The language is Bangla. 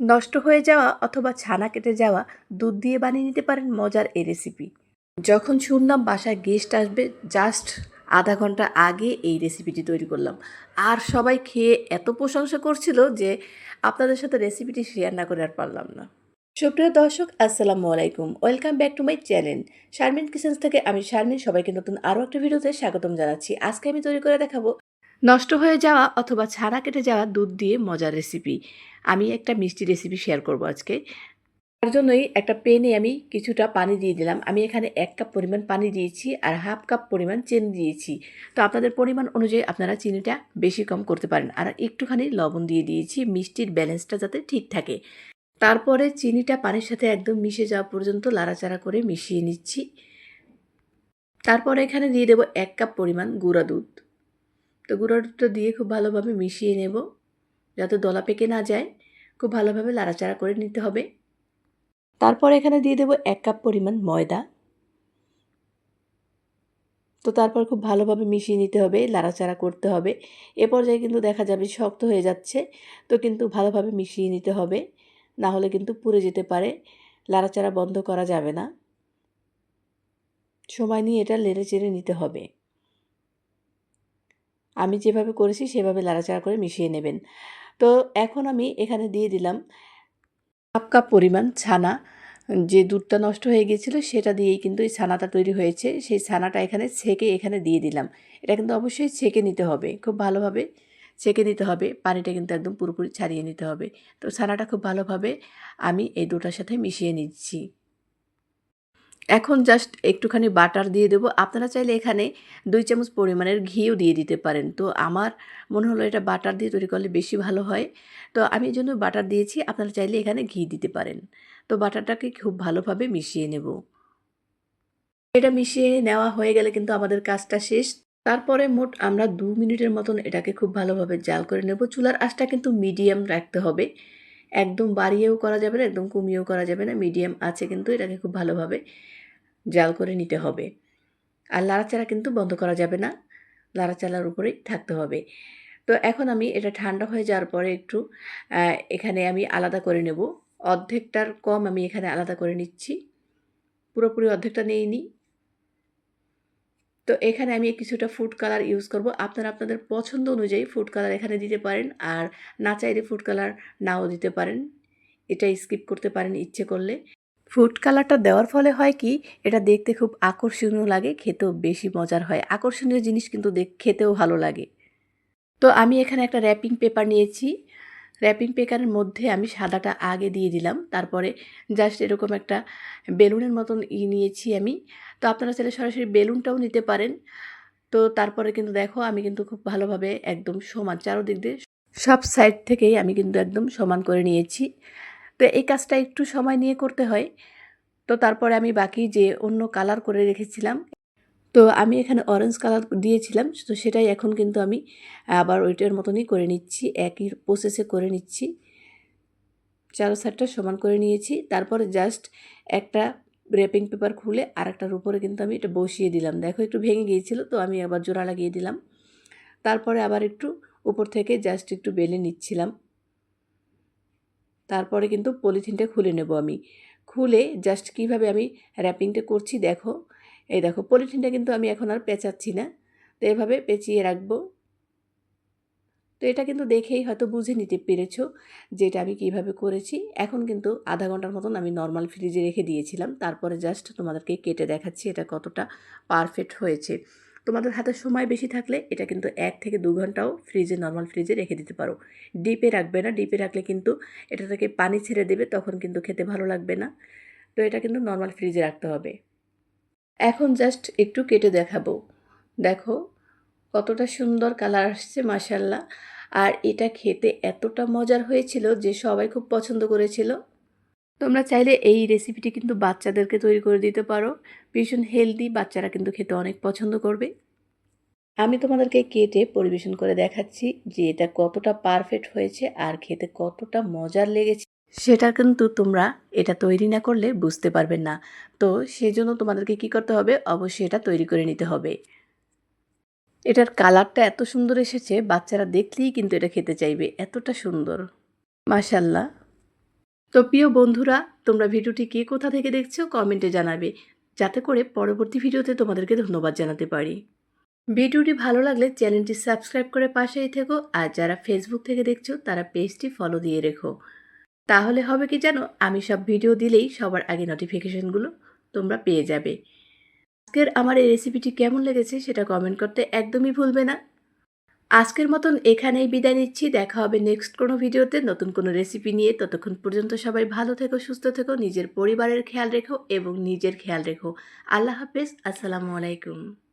নষ্ট হয়ে যাওয়া অথবা ছানা কেটে যাওয়া দুধ দিয়ে বানিয়ে নিতে পারেন মজার এই রেসিপি যখন শুনলাম বাসায় গেস্ট আসবে জাস্ট আধা ঘণ্টা আগে এই রেসিপিটি তৈরি করলাম। আর সবাই খেয়ে এত প্রশংসা করছিল যে আপনাদের সাথে রেসিপিটি শেয়ার না করে আর পারলাম না। সুপ্রিয় দর্শক, আসসালামু আলাইকুম। Welcome back to my channel Sharmin kitchens থেকে আমি শারমিন সবাইকে নতুন আরও একটা ভিডিওতে স্বাগতম জানাচ্ছি। আজকে আমি তৈরি করে দেখাবো নষ্ট হয়ে যাওয়া অথবা ছাড়া কেটে যাওয়া দুধ দিয়ে মজার রেসিপি আমি একটা মিষ্টি রেসিপি শেয়ার করব আজকে। তার জন্যই একটা পেনে আমি কিছুটা পানি দিয়ে দিলাম। আমি এখানে এক কাপ পরিমাণ পানি দিয়েছি আর হাফ কাপ পরিমাণ চিনি দিয়েছি। তো আপনাদের পরিমাণ অনুযায়ী আপনারা চিনিটা বেশি কম করতে পারেন। আর একটুখানি লবণ দিয়ে দিয়েছি, মিষ্টির ব্যালেন্সটা যাতে ঠিক থাকে। তারপরে চিনিটা পানির সাথে একদম মিশে যাওয়া পর্যন্ত লাড়াচাড়া করে মিশিয়ে নিচ্ছি। তারপরে এখানে দিয়ে দেবো এক কাপ পরিমাণ গুঁড়া দুধ। তো গুঁড়া দুধটা দিয়ে খুব ভালোভাবে মিশিয়ে নেব। যাতে দলা পেকে না যায়, খুব ভালোভাবে লাড়াচাড়া করে নিতে হবে। তারপর এখানে দিয়ে দেবো এক কাপ পরিমাণ ময়দা। তো তারপর খুব ভালোভাবে মিশিয়ে নিতে হবে, লাড়াচাড়া করতে হবে। এ পর্যায়ে কিন্তু দেখা যাবে শক্ত হয়ে যাচ্ছে, তো কিন্তু ভালোভাবে মিশিয়ে নিতে হবে। না হলে কিন্তু পুড়ে যেতে পারে, লাড়াচাড়া বন্ধ করা যাবে না। সময় নিয়ে এটা লেড়ে চেড়ে নিতে হবে। আমি যেভাবে করেছি সেভাবে লাড়াচাড়া করে মিশিয়ে নেবেন। তো এখন আমি এখানে দিয়ে দিলাম হাফ কাপ পরিমাণ ছানা। যে দুধটা নষ্ট হয়ে গিয়েছিল সেটা দিয়েই কিন্তু এই ছানাটা তৈরি হয়েছে। সেই ছানাটা এখানে ছেঁকে এখানে দিয়ে দিলাম। এটা কিন্তু অবশ্যই ছেঁকে নিতে হবে। খুব ভালোভাবে ছেঁকে নিতে হবে। পানিটা কিন্তু একদম পুরোপুরি ছাড়িয়ে নিতে হবে। তো ছানাটা খুব ভালোভাবে আমি এই দুটার সাথে মিশিয়ে নিচ্ছি। এখন জাস্ট একটুখানি বাটার দিয়ে দেবো। আপনারা চাইলে এখানে দুই চামচ পরিমাণের ঘিও দিয়ে দিতে পারেন। তো আমার মনে হলো এটা বাটার দিয়ে তৈরি করলে বেশি ভালো হয়। তো আমি জন্য বাটার দিয়েছি, আপনারা চাইলে এখানে ঘি দিতে পারেন। তো বাটারটাকে খুব ভালোভাবে মিশিয়ে নেব। এটা মিশিয়ে নেওয়া হয়ে গেলে কিন্তু আমাদের কাজটা শেষ। তারপরে মোট আমরা দু মিনিটের মতন এটাকে খুব ভালোভাবে জাল করে নেব। চুলার আঁচটা কিন্তু মিডিয়াম রাখতে হবে। একদম বাড়িয়েও করা যাবে না, একদম কমিয়েও করা যাবে না। মিডিয়াম আছে কিন্তু এটাকে খুব ভালোভাবে জাল করে নিতে হবে। আর লাড়াচাড়া কিন্তু বন্ধ করা যাবে না লাড়াচালার উপরেই থাকতে হবে। তো এখন আমি এটা ঠান্ডা হয়ে যাওয়ার পরে একটু এখানে আমি আলাদা করে নেব। অর্ধেকটার কম আমি এখানে আলাদা করে নিচ্ছি। পুরোপুরি অর্ধেকটা নিই। তো এখানে আমি কিছুটা ফুড কালার ইউজ করব। আপনারা আপনাদের পছন্দ অনুযায়ী ফুড কালার এখানে দিতে পারেন আর না চাইলে ফুড কালার নাও দিতে পারেন। এটা স্কিপ করতে পারেন ইচ্ছে করলে। ফুড কালারটা দেওয়ার ফলে হয় কি, এটা দেখতে খুব আকর্ষণীয় লাগে, খেতেও বেশি মজার হয়। আকর্ষণীয় জিনিস কিন্তু খেতেও ভালো লাগে। তো আমি এখানে একটা র্যাপিং পেপার নিয়েছি। র্যাপিং পেপারের মধ্যে আমি সাদাটা আগে দিয়ে দিলাম। তারপরে জাস্ট এরকম একটা বেলুনের মতন ই নিয়েছি আমি। তো আপনারা চাইলে সরাসরি বেলুনটাও নিতে পারেন। তো তারপরে কিন্তু দেখো, আমি কিন্তু খুব ভালোভাবে একদম সমান চারোদিক দিয়ে সব সাইড থেকেই আমি কিন্তু একদম সমান করে নিয়েছি। তো এই কাজটা একটু সময় নিয়ে করতে হয়। তো তারপরে আমি বাকি যে অন্য কালার করে রেখেছিলাম তো আমি এখানে অরেঞ্জ কালার দিয়েছিলাম, তো সেটাই এখন কিন্তু আমি আবার ওইটার মতনই করে নিচ্ছি, একই প্রসেসে করে নিচ্ছি। চারো সাইডটা সমান করে নিয়েছি, তারপরে জাস্ট একটা র্যাপিং পেপার খুলে আর একটার উপরে কিন্তু আমি এটা বসিয়ে দিলাম। দেখো একটু ভেঙে গিয়েছিল, তো আমি আবার জোড়া লাগিয়ে দিলাম। তারপরে আবার একটু উপর থেকে জাস্ট একটু বেলে নিচ্ছিলাম। তারপরে কিন্তু পলিথিনটা খুলে নেব আমি। খুলে জাস্ট কীভাবে আমি র্যাপিংটা করছি দেখো এই দেখো পলিথিনটা কিন্তু আমি এখন আর পেঁচাচ্ছি না। তো এভাবে পেঁচিয়ে রাখব। তো এটা কিন্তু দেখেই হয়তো বুঝে নিতে পেরেছ যে এটা আমি কীভাবে করেছি। এখন কিন্তু আধা ঘণ্টার মতন আমি নর্মাল ফ্রিজে রেখে দিয়েছিলাম। তারপরে জাস্ট তোমাদেরকে কেটে দেখাচ্ছি এটা কতটা পারফেক্ট হয়েছে। তোমাদের হাতে সময় বেশি থাকলে এটা কিন্তু এক থেকে দু ঘন্টাও ফ্রিজে নর্মাল ফ্রিজে রেখে দিতে পারো। ডিপে রাখবে না, ডিপে রাখলে কিন্তু এটা থেকে পানি ছেড়ে দেবে, তখন কিন্তু খেতে ভালো লাগবে না। তো এটা কিন্তু নর্মাল ফ্রিজে রাখতে হবে। এখন জাস্ট একটু কেটে দেখাবো। দেখো, কতটা সুন্দর কালার আসছে মাসাল্লাহ আর এটা খেতে এতটা মজার হয়েছিল যে সবাই খুব পছন্দ করেছিল। তোমরা চাইলে এই রেসিপিটি কিন্তু বাচ্চাদেরকে তৈরি করে দিতে পারো। ভীষণ হেলদি বাচ্চারা কিন্তু খেতে অনেক পছন্দ করবে। আমি তোমাদেরকে কেটে পরিবেশন করে দেখাচ্ছি যে এটা কতটা পারফেক্ট হয়েছে আর খেতে কতটা মজার লেগেছে। সেটা কিন্তু তোমরা এটা তৈরি না করলে বুঝতে পারবে না। তো সেজন্য তোমাদেরকে কি করতে হবে? অবশ্যই এটা তৈরি করে নিতে হবে। এটার কালারটা এত সুন্দর এসেছে, বাচ্চারা দেখলেই কিন্তু এটা খেতে চাইবে। এতটা সুন্দর। মাশাল্লাহ তো প্রিয় বন্ধুরা, তোমরা ভিডিওটি কে কোথা থেকে দেখছ কমেন্টে জানাবে। যাতে করে পরবর্তী ভিডিওতে তোমাদেরকে ধন্যবাদ জানাতে পারি। ভিডিওটি ভালো লাগলে চ্যানেলটি সাবস্ক্রাইব করে পাশেই থেকো। আর যারা ফেসবুক থেকে দেখছ, তারা পেজটি ফলো দিয়ে রেখো। তাহলে হবে কি জানো? আমি সব ভিডিও দিলেই সবার আগে নোটিফিকেশানগুলো তোমরা পেয়ে যাবে। আজকের আমার এই রেসিপিটি কেমন লেগেছে সেটা কমেন্ট করতে একদমই ভুলবে না। আজকের মতন এখানেই বিদায় নিচ্ছি। দেখা হবে নেক্সট কোনো ভিডিওতে নতুন কোনো রেসিপি নিয়ে। ততক্ষণ পর্যন্ত সবাই ভালো থেকো, সুস্থ থেকো, নিজের পরিবারের খেয়াল রেখো এবং নিজের খেয়াল রেখো। আল্লাহ হাফেজ। আসসালামু আলাইকুম।